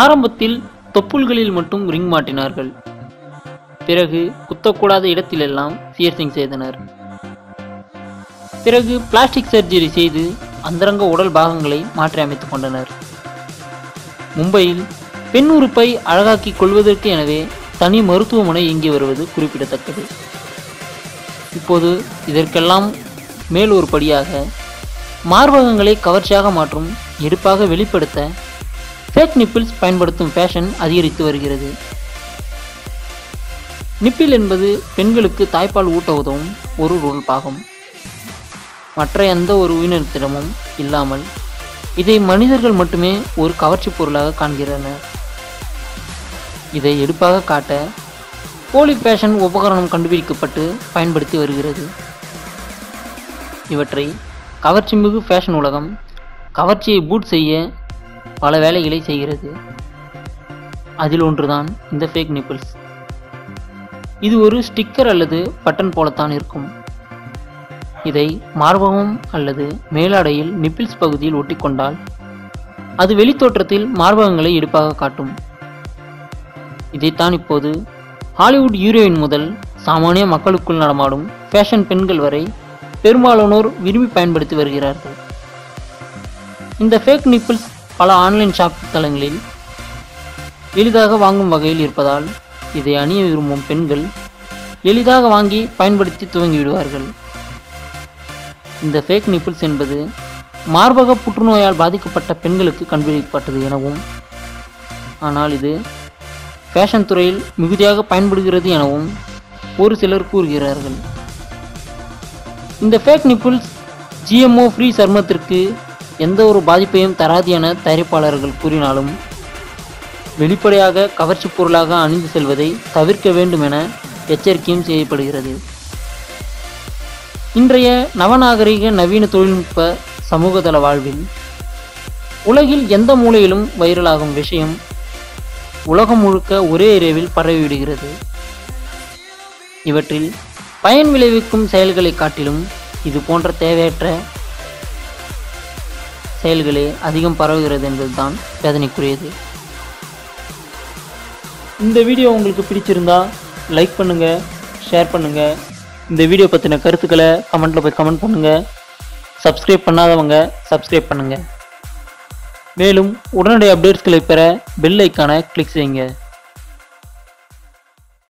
ஆரம்பத்தில் தொப்புள்களில் மட்டும் ரிங் மாட்டினார்கள் பிறகு குத்தக்கூடாத இடத்திலெல்லாம் சியர்சிங் செய்தனர். பிறகு பிளாஸ்டிக் சர்ஜரி செய்து அந்தரங்க உடல் பாகங்களை மாற்றி அமைத்துக் கொண்டனர். மும்பையில் பெண் உறுப்பை அழகாக்கிக் கொள்வதற்கு எனவே தனி மருத்துவமனை இயங்கி வருவது குறிப்பிடத்தக்கது. இப்போது இதற்கெல்லாம் மேல் ஒரு படியாக மார்பகங்களை கவர்ச்சியாக மாற்றும் எடுப்பாக வெளிப்படுத்த ஃபேக் நிப்பிள்ஸ் பயன்படுத்தும் ஃபேஷன் அதிகரித்து வருகிறது. நிப்பில் என்பது பெண்களுக்கு தாய்ப்பால் ஊட்ட உதவும் ஒரு உள்பாகும் மற்ற எந்த ஒரு உயிரினத்திடமும் இல்லாமல் இதை மனிதர்கள் மட்டுமே ஒரு கவர்ச்சி பொருளாக காண்கிறனர். இதை எடுப்பாக காட்ட போலி ஃபேஷன் உபகரணம் கண்டுபிடிக்கப்பட்டு பயன்படுத்தி வருகிறது. இவற்றை கவர்ச்சி மிகு ஃபேஷன் உலகம் கவர்ச்சியை பூட் செய்ய பல வேலைகளை செய்கிறது. அதில் ஒன்றுதான் இந்த ஃபேக் நிப்பிள்ஸ் இது ஒரு ஸ்டிக்கர் அல்லது பட்டன் போலத்தான் இருக்கும். இதை மார்பகம் அல்லது மேலாடையில் நிப்பிள்ஸ் பகுதியில் ஒட்டிக்கொண்டால் அது வெளித்தோற்றத்தில் மார்பகங்களை எடுப்பாக காட்டும். இதைத்தான் இப்போது ஹாலிவுட் ஹீரோயின் முதல் சாமானிய மக்களுக்குள் நடமாடும் ஃபேஷன் பெண்கள் வரை பெரும்பாலானோர் விரும்பி பயன்படுத்தி வருகிறார்கள். இந்த ஃபேக் நிப்பிள்ஸ் பல ஆன்லைன் ஷாப் தளங்களில் எளிதாக வாங்கும் வகையில் இருப்பதால் இதை அணிய விரும்பும் பெண்கள் எளிதாக வாங்கி பயன்படுத்தி துவங்கிவிடுவார்கள் இந்த ஃபேக் நிப்பிள்ஸ் என்பது மார்பக புற்றுநோயால் பாதிக்கப்பட்ட பெண்களுக்கு கண்டுபிடிக்கப்பட்டது எனவும் ஆனால் இது ஃபேஷன் துறையில் மிகுதியாக பயன்படுகிறது எனவும் ஒரு சிலர் கூறுகிறார்கள். இந்த ஃபேக் நிப்பிள்ஸ் ஜிஎம்ஓ ஃப்ரீ சருமத்திற்கு எந்த ஒரு பாதிப்பையும் தராது என தயாரிப்பாளர்கள் கூறினாலும் வெளிப்படையாக கவர்ச்சி பொருளாக அணிந்து செல்வதை தவிர்க்க வேண்டும் என எச்சரிக்கையும் செய்யப்படுகிறது. இன்றைய நவநாகரிக நவீன தொழில்நுட்ப சமூகதள வாழ்வில் உலகில் எந்த மூலையிலும் வைரலாகும் விஷயம் உலகம் முழுக்க ஒரே இரவில் பரவிவிடுகிறது. இவற்றில் பயன் விளைவிக்கும் செயல்களை காட்டிலும் இது போன்ற தேவையற்ற செயல்களே அதிகம் பரவுகிறது என்பதுதான் வேதனைக்குரியது. இந்த வீடியோ உங்களுக்கு பிடிச்சிருந்தா லைக் பண்ணுங்க ஷேர் பண்ணுங்க. இந்த வீடியோ பற்றின கருத்துக்களை கமெண்ட்டில் போய் கமெண்ட் பண்ணுங்க. சப்ஸ்கிரைப் பண்ணாதவங்க சப்ஸ்கிரைப் பண்ணுங்க. மேலும் உடனடி அப்டேட்ஸ்களை பெற பெல் ஐக்கானை கிளிக் செய்யுங்க.